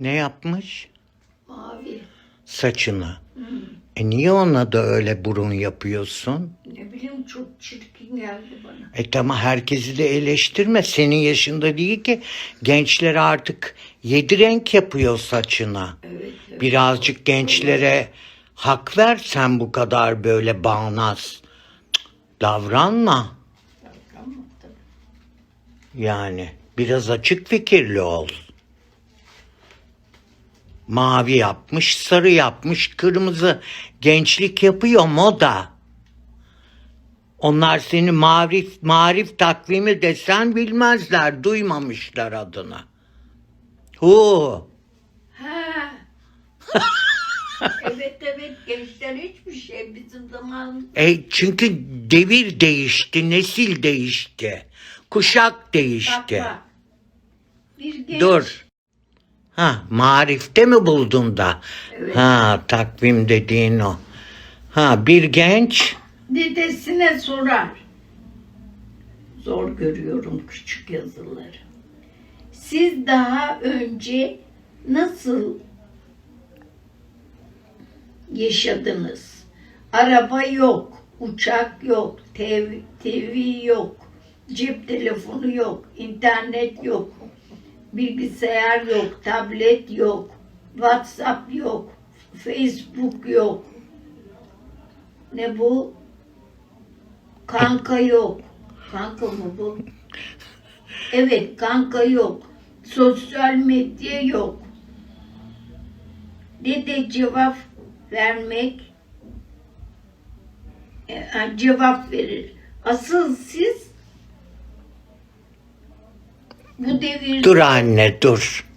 Ne yapmış? Mavi. Saçını. E niye ona da öyle burun yapıyorsun? Ne bileyim çok çirkin geldi bana. E tamam herkesi de eleştirme. Senin yaşında değil ki. Gençler artık yedi renk yapıyor saçına. Evet. evet. Birazcık gençlere hak ver sen bu kadar böyle bağnaz Cık, davranma. Ama tabii. Yani biraz açık fikirli ol. Mavi yapmış, sarı yapmış, kırmızı. Gençlik yapıyor moda. Onlar seni marif, marif takvimi desen bilmezler, duymamışlar adını. Hu. Ha. evet evet gençler hiçbir şey bizim zamanımızda. E çünkü devir değişti, nesil değişti. Kuşak Bak değişti. bak. Bir genç. Dur. Ha, marifte mi buldun da? Evet. Ha, takvim dediğin o. Ha, bir genç Dedesine sorar. Zor görüyorum küçük yazıları. Siz daha önce nasıl yaşadınız? Araba yok, uçak yok, TV, TV yok, cep telefonu yok, internet yok, bilgisayar yok, tablet yok, WhatsApp yok, Facebook yok. Ne bu? Kanka yok. Kanka mı bu? Evet, kanka yok. Sosyal medya yok. Dede cevap vermek e, cevap verir. Asıl siz bu devirde dur anne dur.